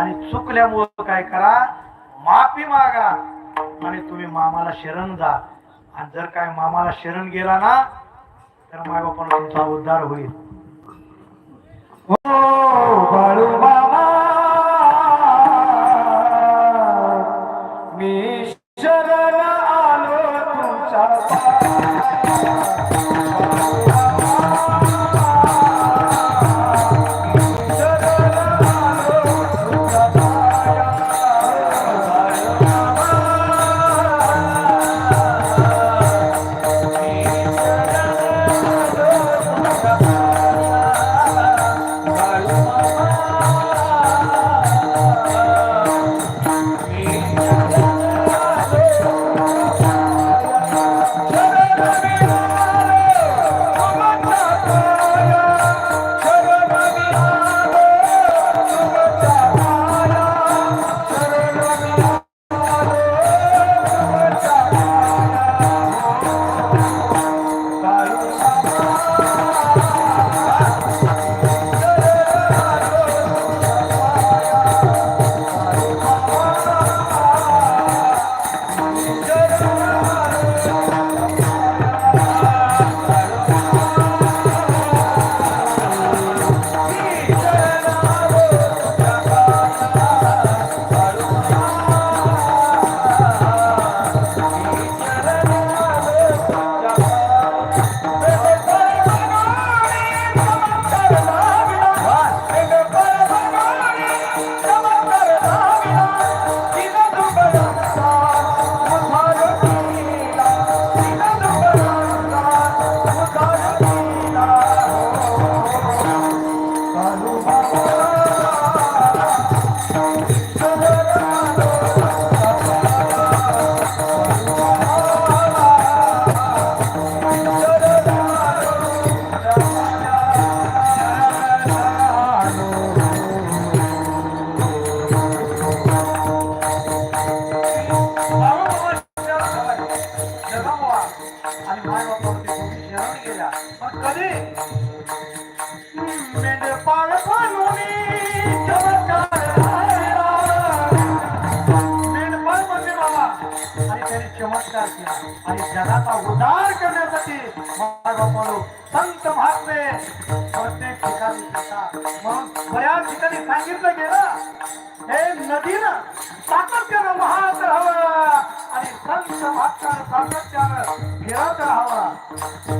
आणि चुकल्यामुळं काय करा माफी मागा आणि तुम्ही मामाला शरण जा. आणि जर काय मामाला शरण गेला ना तर माय बापाला तुमचा उद्धार होईल. हो बाळू मामा मी शरण आणि माय बापावरती शरण पण कधी मेंढपाळ चमत्कार चमत्कार केला आणि जगाचा उद्धार करण्यासाठी माय संत महात्मे प्रत्येक ठिकाणी म्हणून बऱ्याच ठिकाणी सांगितलं गेलं हे नदीनं सातत्यानं वाहत हवं Thank you.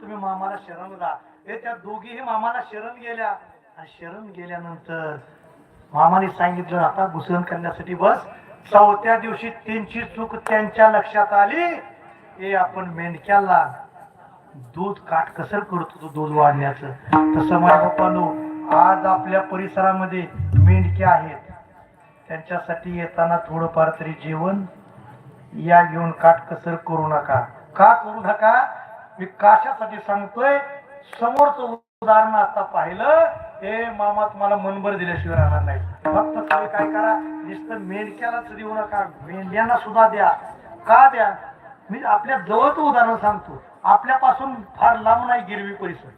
तुम्ही मामाला शरण जा हे त्या दोघीही मामाला शरण गेल्या. आणि शरण गेल्यानंतर मामाने सांगितलं आता घुसरण करण्यासाठी बस. चौथ्या दिवशी त्यांची चूक त्यांच्या लक्षात आली. हे आपण मेंढक्याला दूध काटकसर करत होतो दूध वाढण्याचं. तसं माझ्या पप्पानो आज आपल्या परिसरामध्ये मेंढक्या आहेत. त्यांच्यासाठी येताना थोडंफार तरी जेवण या घेऊन काटकसर करू नका. का करू नका? मी काशासाठी सांगतोय. समोरचं उदाहरण आता पाहिलं हे मामा तुम्हाला मनभर दिल्याशिवाय राहणार नाही. फक्त तुम्ही काय करा नुसतं मेंढक्यालाच देऊ नका मेंढ्यांना सुद्धा द्या. का द्या? मी आपल्या जवळचं उदाहरण सांगतो. आपल्यापासून फार लांब नाही गिरवी परिसर.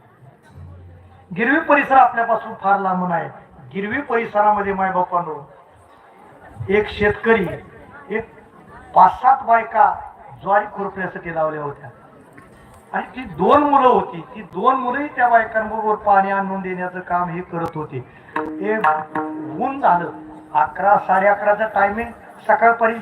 गिरवी परिसर आपल्यापासून फार लांब नाही. गिरवी परिसरामध्ये माय बापानो एक शेतकरी एक पाच सात बायका ज्वारी खुरपण्यासाठी लावल्या होत्या. आणि ती दोन मुलं होती ती दोन मुलंही त्या बायकांबरोबर पाणी आणून देण्याचं काम हे करत होते. हे ऊन झालं. अकरा साडे अकराचं टायमिंग सकाळपर्यंत